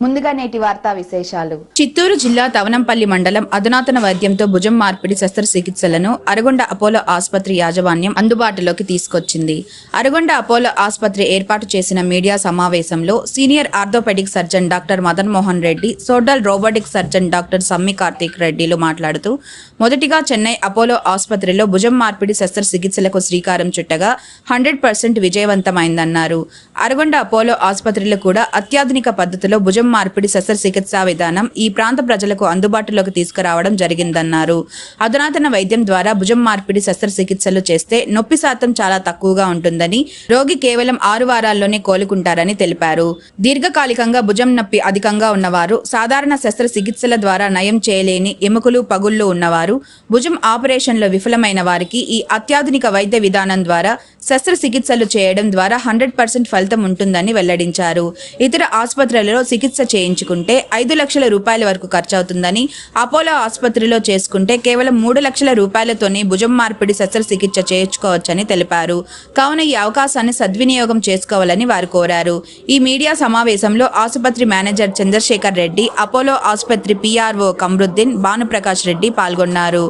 ముందుగా నేటి వార్తా విశేషాలు. చిత్తూరు జిల్లా తవనంపల్లి మండలం అధునాతన వైద్యంతో భుజం మార్పిడి శస్త్రచికిత్సలను అరగొండ అపోలో ఆసుపత్రి యాజమాన్యం అందుబాటులోకి తీసుకొచ్చింది. అరగొండ అపోలో ఆసుపత్రి ఏర్పాటు చేసిన మీడియా సమావేశంలో senior orthopaedic surgeon doctor Madan Mohan Reddy సోడల్ robotic surgeon doctor Sammi Karthik రెడ్డిలు మాట్లాడుతూ మొదటిగా చెన్నై అపోలో ఆసుపత్రిలో భుజం మార్పిడి శస్త్రచికిత్సలకు శ్రీకారం చుట్టగా హండ్రెడ్ పర్సెంట్ విజయవంతమైందన్నారు. అరగొండ అపోలో ఆసుపత్రిలో కూడా అత్యాధునిక పద్ధతిలో భుజం మార్పిడి శస్త్రచికిత్సా విధానం ఈ ప్రాంత ప్రజలకు అందుబాటులోకి తీసుకురావడం జరిగిందన్నారు. అధునాతన వైద్యం ద్వారా భుజం మార్పిడి శస్త్రచికిత్సలు చేస్తే నొప్పి శాతం చాలా తక్కువగా ఉంటుందని రోగి కేవలం ఆరు వారాల్లోనే కోలుకుంటారని తెలిపారు. దీర్ఘకాలికంగా భుజం నొప్పి అధికంగా ఉన్నవారు సాధారణ శస్త్రచికిత్సల ద్వారా నయం చేయలేని ఎముకలు పగుళ్ళు ఉన్నవారు భుజం ఆపరేషన్లో విఫలమైన వారికి ఈ అత్యాధునిక వైద్య విధానం ద్వారా శస్త్రచికిత్సలు చేయడం ద్వారా హండ్రెడ్ పర్సెంట్ ఫలితం ఉంటుందని వెల్లడించారు. ఇతర ఆసుపత్రులలో చికిత్స చేయించుకుంటే ఐదు లక్షల రూపాయల వరకు ఖర్చవుతుందని అపోలో ఆసుపత్రిలో చేసుకుంటే కేవలం మూడు లక్షల రూపాయలతోనే భుజం మార్పిడి శస్త్రచికిత్స చేయించుకోవచ్చని తెలిపారు. కావున ఈ అవకాశాన్ని సద్వినియోగం చేసుకోవాలని వారు కోరారు. ఈ మీడియా సమావేశంలో ఆసుపత్రి మేనేజర్ చంద్రశేఖర్ రెడ్డి అపోలో ఆసుపత్రి పిఆర్ఓ కమరుద్దీన్ భానుప్రకాష్ రెడ్డి పాల్గొన్నారు.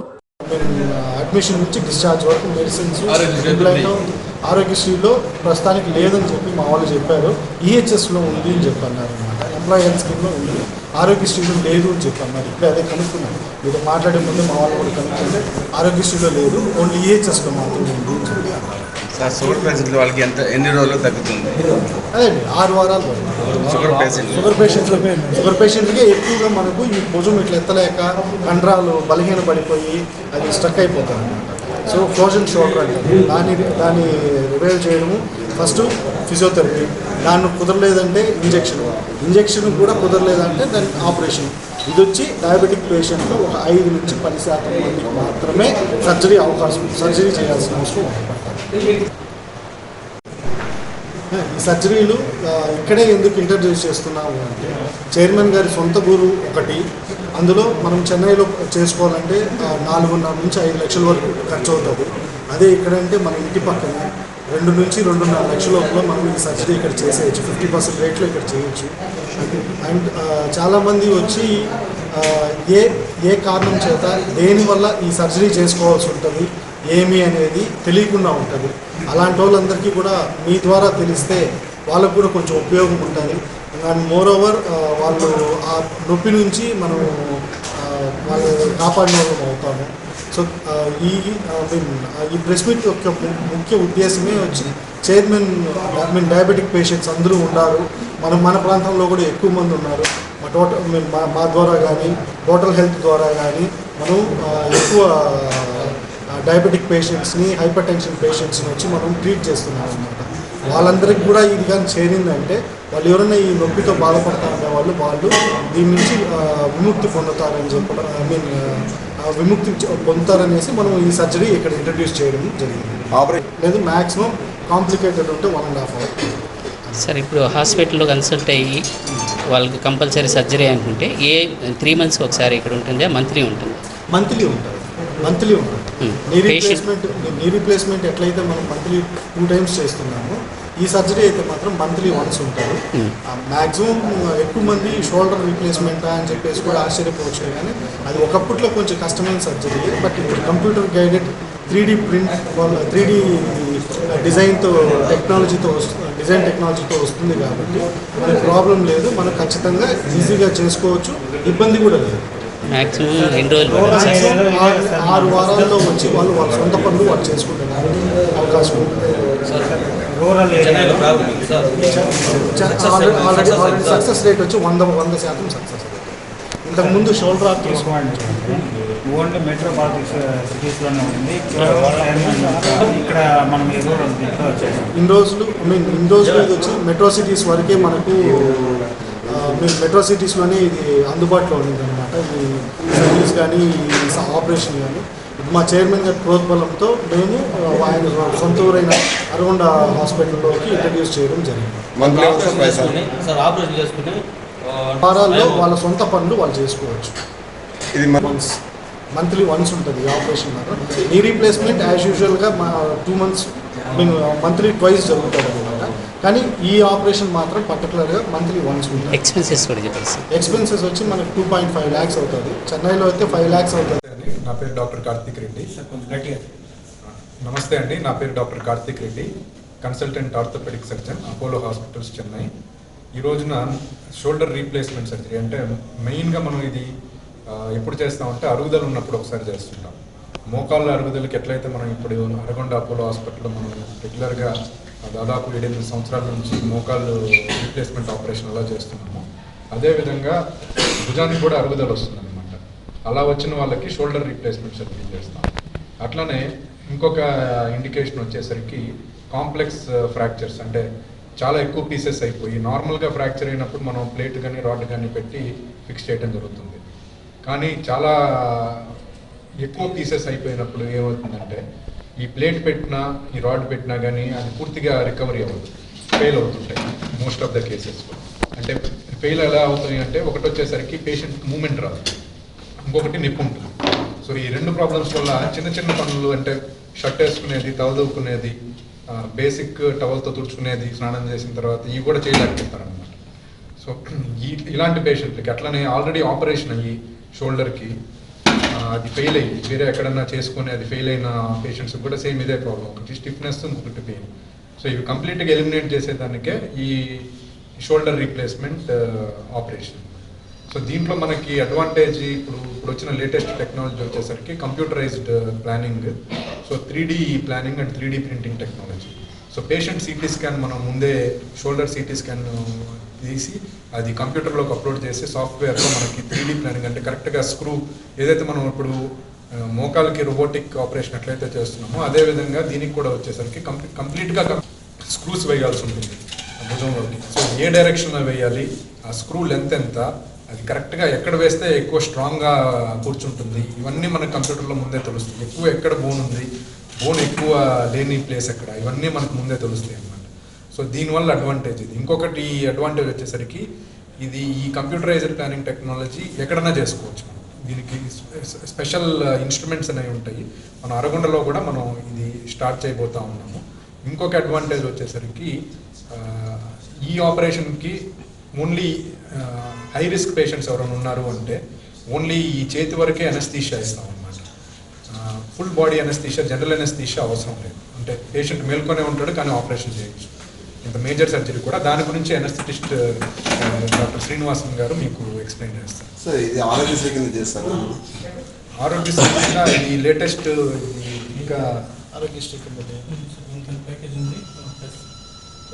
అడ్మిషన్ నుంచి డిశ్చార్జ్ వరకు మెడిసిన్స్ ఆరోగ్యశ్రీలో ప్రస్తుతానికి లేదని చెప్పి మా వాళ్ళు చెప్పారు. ఈహెచ్ఎస్లో ఉంది అని చెప్పి అన్నారు అనమాట హెల్త్ స్కీమ్లో ఉంది ఆరోగ్యశ్రీలో లేదు అని చెప్పి అన్నారు ఇప్పుడు అదే కనుక్కున్నాను. మీతో మాట్లాడే ముందు మా వాళ్ళు కూడా కనుక్కుంటే ఆరోగ్యశ్రీలో లేదు ఓన్లీ ఈహెచ్ఎస్లో మాత్రమే ఉంది అని చెప్పి అన్నారు సార్ షుగర్ పేషెంట్ వాళ్ళకి ఎంత ఎన్ని రోజులు తగ్గుతుంది? అదే ఆరు వారాలు. Sugar patient sugar patients sugar పేషెంట్కి ఎక్కువగా మనకు ఈ భుజం ఇట్లా ఎత్తలేక కండరాలు బలహీన పడిపోయి అది స్టక్ అయిపోతుంది అనమాట సో ఫ్రోజన్ షోల్డర్ అంటే దాన్ని దాన్ని రివైవ్ చేయడము ఫస్ట్ ఫిజియోథెరపీ. దాన్ని కుదరలేదంటే ఇంజెక్షన్ ఇంజెక్షన్ కూడా కుదరలేదంటే దాని ఆపరేషన్. ఇది వచ్చి డయాబెటిక్ పేషెంట్లో ఒక ఐదు నుంచి పది శాతం మందికి మాత్రమే సర్జరీ అవకాశం సర్జరీ చేయాల్సిన అవసరం ఈ సర్జరీలు ఇక్కడే ఎందుకు ఇంట్రడ్యూస్ చేస్తున్నాము అంటే చైర్మన్ గారి సొంత ఊరు ఒకటి అందులో మనం చెన్నైలో చేసుకోవాలంటే నాలుగున్నర నుంచి ఐదు లక్షల వరకు ఖర్చు అవుతుంది అదే ఇక్కడంటే మన ఇంటి పక్కన రెండు నుంచి రెండున్నర లక్షల లోపల మనం ఈ సర్జరీ ఇక్కడ చేసేయచ్చు. ఫిఫ్టీ పర్సెంట్ రేట్లో ఇక్కడ చేయొచ్చు అండ్ చాలామంది వచ్చి ఏ ఏ కారణం చేత దేనివల్ల ఈ సర్జరీ చేసుకోవాల్సి ఉంటుంది ఏమి అనేది తెలియకుండా ఉంటుంది. అలాంటి వాళ్ళందరికీ కూడా మీ ద్వారా తెలిస్తే వాళ్ళకు కూడా కొంచెం ఉపయోగం ఉంటుంది. అండ్ మోర్ ఓవర్ వాళ్ళు ఆ నొప్పి నుంచి మనం వాళ్ళు కాపాడిన వాళ్ళం అవుతాము. సో uh, ఈ I uh, ఈ ప్రెస్ మీట్ యొక్క ము- ముఖ్య ఉద్దేశమే వచ్చి chairman I mean diabetic patients అందరూ ఉన్నారు మనం మన ప్రాంతంలో కూడా ఎక్కువ మంది ఉన్నారు. మా టోటల్ మీన్ మా మా ద్వారా కానీ టోటల్ హెల్త్ ద్వారా కానీ మనం uh, ఎక్కువ డయాబెటిక్ పేషెంట్స్ని హైపర్ టెన్షన్ పేషెంట్స్ని వచ్చి మనం ట్రీట్ చేస్తున్నాం అనమాట వాళ్ళందరికీ కూడా ఇది కానీ చేరిందంటే వాళ్ళు ఎవరైనా ఈ నొప్పితో బాధపడతారనే ఉండే వాళ్ళు వాళ్ళు దీని నుంచి విముక్తి పొందుతారని చెప్పడం ఐ మీన్ విముక్తి పొందుతారనేసి మనం ఈ సర్జరీ ఇక్కడ ఇంట్రడ్యూస్ చేయడం జరిగింది. ఆపరేషన్ లేదు మ్యాక్సిమం కాంప్లికేటెడ్ ఉంటే one and half hour sir ఇప్పుడు హాస్పిటల్లో కన్సల్ట్ అయ్యి వాళ్ళకి కంపల్సరీ సర్జరీ అనుకుంటే ఏ త్రీ మంత్స్కి ఒకసారి ఇక్కడ ఉంటుందా మంత్లీ ఉంటుంది. మంత్లీ ఉంటుంది. మంత్లీ ఉంటుంది. నీ రీప్లేస్మెంట్ నీ రీప్లేస్మెంట్ ఎట్లయితే మనం మంత్లీ టూ టైమ్స్ చేస్తున్నామో ఈ సర్జరీ అయితే మాత్రం మంత్లీ వన్స్ ఉంటుంది. Hmm. మ్యాక్సిమం ఎక్కువ మంది షోల్డర్ రీప్లేస్మెంట్ అని చెప్పేసి కూడా ఆశ్చర్యపోవచ్చు కానీ అది ఒకప్పట్లో కొంచెం కష్టమైన సర్జరీ. బట్ ఇప్పుడు computer guided three D print వాళ్ళ త్రీ డీ డిజైన్తో టెక్నాలజీతో వస్తుంది డిజైన్ టెక్నాలజీతో వస్తుంది కాబట్టి మనకి ప్రాబ్లం లేదు. మనం ఖచ్చితంగా ఈజీగా చేసుకోవచ్చు. ఇబ్బంది కూడా లేదు. మాక్సిమం ఆరు- వారాల్లో వచ్చి వాళ్ళు వాళ్ళ సొంత పనులు వాళ్ళు చేసుకుంటున్నారు. అవకాశం ఉంది. ఆల్రెడీ ఆల్రెడీ సక్సెస్ రేట్ వచ్చి వంద వంద శాతం సక్సెస్ ఇంతకు ముందు షోల్డర్ ఆఫ్ తీసుకోండి ఓన్లీ మెట్రోపాలిటిక్స్ సిటీస్లోనే ఉంది. ఇక్కడ మనం రూరల్ ఇన్ని రోజులు ఐ మీన్ ఇన్ని రోజులు ఇది వచ్చి మెట్రో సిటీస్ వరకే మనకు మీరు మెట్రో సిటీస్లోనే ఇది అందుబాటులో ఉంది అనమాట ఈ సర్వీస్ కానీ ఆపరేషన్ కానీ మా చైర్మన్ గారి ప్రోద్బలంతో మేము ఆయన సొంత ఊరైన అరగొండ హాస్పిటల్లోకి ఇంట్రడ్యూస్ చేయడం జరిగింది. వారాల్లో వాళ్ళ సొంత పనులు వాళ్ళు చేసుకోవచ్చు. ఇది వన్స్ మంత్లీ వన్స్ ఉంటుంది ఈ ఆపరేషన్ మాత్రం. నీ రీప్లేస్మెంట్ యాజ్ యూజువల్గా మా two months mean monthly twice జరుగుతుంది అనమాట కానీ ఈ ఆపరేషన్ మాత్రం పర్టికులర్గా మంత్లీ వన్స్ ఉంటుంది. ఎక్స్పెన్సెస్ ఎక్స్పెన్సెస్ వచ్చి మనకి టూ పాయింట్ ఫైవ్ ల్యాక్స్ అవుతుంది. చెన్నైలో అయితే ఫైవ్ ల్యాక్స్ అవుతుంది. నా పేరు డాక్టర్ కార్తీక్ రెడ్డి. నమస్తే అండి. నా పేరు doctor Karthik Reddy consultant orthopaedic surgeon Apollo hospitals Chennai. ఈ రోజున షోల్డర్ రీప్లేస్మెంట్ సర్జరీ అంటే మెయిన్గా మనం ఇది ఎప్పుడు చేస్తామంటే అరుగుదల ఉన్నప్పుడు ఒకసారి చేస్తుంటాం. మోకాళ్ళ అరుగుదలకి ఎట్లయితే మనం ఇప్పుడు అరగొండ అపోలో హాస్పిటల్లో మనం రెగ్యులర్గా దాదాపు ఏడెనిమిది సంవత్సరాల నుంచి మోకాళ్ళు రీప్లేస్మెంట్ ఆపరేషన్ అలా చేస్తున్నాము. అదేవిధంగా భుజానికి కూడా అరుగుదల వస్తుందన్నమాట అలా వచ్చిన వాళ్ళకి షోల్డర్ రీప్లేస్మెంట్ సర్జరీ చేస్తాం. అట్లానే ఇంకొక ఇండికేషన్ వచ్చేసరికి కాంప్లెక్స్ ఫ్రాక్చర్స్ uh, అంటే చాలా ఎక్కువ పీసెస్ అయిపోయి నార్మల్గా ఫ్రాక్చర్ అయినప్పుడు మనం ప్లేట్ కానీ రాడ్ కానీ పెట్టి ఫిక్స్ చేయడం జరుగుతుంది. కానీ చాలా ఎక్కువ పీసెస్ అయిపోయినప్పుడు ఏమవుతుందంటే ఈ ప్లేట్ పెట్టినా ఈ రాడ్ పెట్టినా కానీ అది పూర్తిగా రికవరీ అవ్వదు. ఫెయిల్ అవుతుంటాయి మోస్ట్ ఆఫ్ ద కేసెస్ అంటే ఫెయిల్ ఎలా అవుతున్నాయి అంటే ఒకటి వచ్చేసరికి పేషెంట్ మూమెంట్ రాదు. ఇంకొకటి నిప్పు ఉంటుంది. సో ఈ రెండు ప్రాబ్లమ్స్ వల్ల చిన్న చిన్న పనులు అంటే షర్ట్ వేసుకునేది తవదవుకునేది బేసిక్ టవల్తో తుడుచుకునేది స్నానం చేసిన తర్వాత ఇవి కూడా చేయలేకపోతారు అనమాట సో ఈ ఇలాంటి పేషెంట్లకి అట్లనే ఆల్రెడీ ఆపరేషన్ అయ్యి షోల్డర్కి అది ఫెయిల్ అయ్యి వేరే ఎక్కడన్నా చేసుకుని అది ఫెయిల్ అయిన పేషెంట్స్కి కూడా సేమ్ ఇదే ప్రాబ్లం ఒకటి స్టిఫ్నెస్ ఇంకొకటి పెయిన్ సో ఇవి కంప్లీట్గా ఎలిమినేట్ చేసేదానికే ఈ షోల్డర్ రీప్లేస్మెంట్ ఆపరేషన్ సో దీంట్లో మనకి అడ్వాంటేజ్ ఇప్పుడు ఇప్పుడు వచ్చిన లేటెస్ట్ టెక్నాలజీ వచ్చేసరికి computerised planning uh, so three planning and three printing technology so patient CT scan మనం ముందే షోల్డర్ సిటీ స్కాన్ తీసి అది కంప్యూటర్లోకి అప్లోడ్ చేసి సాఫ్ట్వేర్లో మనకి త్రీ ప్లానింగ్ అంటే కరెక్ట్గా స్క్రూ ఏదైతే మనం ఇప్పుడు uh, మోకాలకి రోబోటిక్ ఆపరేషన్ ఎట్లయితే చేస్తున్నామో అదే విధంగా దీనికి కూడా వచ్చేసరికి కంప్లీట్ కంప్లీట్గా స్క్రూస్ వేయాల్సి ఉంటుంది భుజంలోకి సో ఏ డైరెక్షన్లో వేయాలి? ఆ స్క్రూ లెంత్ ఎంత? అది కరెక్ట్గా ఎక్కడ వేస్తే ఎక్కువ స్ట్రాంగ్గా కూర్చుంటుంది. ఇవన్నీ మనకు కంప్యూటర్లో ముందే తెలుస్తుంది ఎక్కువ ఎక్కడ బోన్ ఉంది? బోన్ ఎక్కువ లేని ప్లేస్ ఎక్కడ? ఇవన్నీ మనకు ముందే తెలుస్తాయి అనమాట సో దీనివల్ల అడ్వాంటేజ్ ఇది. ఇంకొకటి అడ్వాంటేజ్ వచ్చేసరికి ఇది ఈ కంప్యూటరైజ్డ్ ప్లానింగ్ టెక్నాలజీ ఎక్కడన్నా చేసుకోవచ్చు మనం. దీనికి స్పెషల్ ఇన్స్ట్రుమెంట్స్ అనేవి ఉంటాయి. మన అరగొండలో కూడా మనం ఇది స్టార్ట్ చేయబోతా ఉన్నాము. ఇంకొక అడ్వాంటేజ్ వచ్చేసరికి ఈ ఆపరేషన్కి ఓన్లీ హై రిస్క్ పేషెంట్స్ ఎవరైనా ఉన్నారు అంటే ఓన్లీ ఈ చేతి వరకే అనస్థీషియా ఇస్తాం అనమాట full body anaesthesia general anaesthesia అవసరం లేదు. అంటే పేషెంట్ మేల్కొనే ఉంటాడు కానీ ఆపరేషన్ చేయొచ్చు ఇంత మేజర్ సర్జరీ కూడా దాని గురించి అనస్థిటిస్ట్ డాక్టర్ శ్రీనివాసన్ గారు మీకు ఎక్స్ప్లెయిన్ చేస్తారు. సార్ ఇది ఆరోగ్యశ్రీ కింద చేస్తారా? ఆరోగ్య సంబంధంగా ఇది లేటెస్ట్ ఇంకా ఆరోగ్యశ్రీ కింద ప్యాకేజ్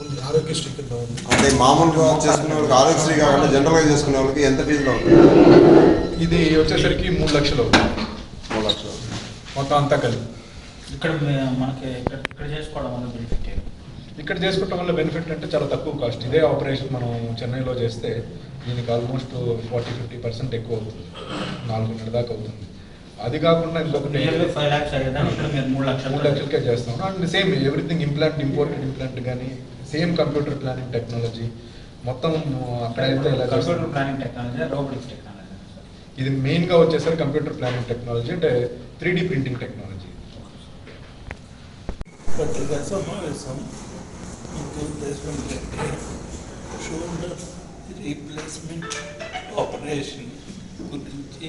ఉంది. ఆరోగ్యశ్రీ కింద ఉంది. అంటే మామూలుగా చేసుకునే వాళ్ళకి ఆరోగ్యశ్రీ కాకుండా జనరల్గా చేసుకునే వాళ్ళకి ఎంత ఫీజులో ఉంటుంది? ఇది వచ్చేసరికి మూడు లక్షలు అవుతుంది. మూడు లక్షలు. మొత్తం అంతా కలిపి. ఇక్కడ మనకి ఇక్కడ ఇక్కడ చేసుకోవడం వల్ల బెనిఫిట్? ఇక్కడ చేసుకోవటం వల్ల బెనిఫిట్ అంటే చాలా తక్కువ కాస్ట్ ఇదే ఆపరేషన్ మనం చెన్నైలో చేస్తే దీనికి ఆల్మోస్ట్ ఫార్టీ ఫిఫ్టీ పర్సెంట్ ఎక్కువ అవుతుంది. నాలుగున్నర దాకా అవుతుంది. అది కాకుండా ఇంకొకటి మూడు లక్షలు మూడు లక్షలకే చేస్తాం and same everything implant imported implant కానీ సేమ్ కంప్యూటర్ ప్లానింగ్ టెక్నాలజీ మొత్తం. ప్లానింగ్ టెక్నాలజీ ఇది మెయిన్గా వచ్చేసరికి కంప్యూటర్ ప్లానింగ్ టెక్నాలజీ అంటే త్రీ ప్రింటింగ్ టెక్నాలజీ పత్రికా సమావేశం రీప్లేస్మెంట్ షోల్డర్ రీప్లేస్మెంట్ ఆపరేషన్ గురించి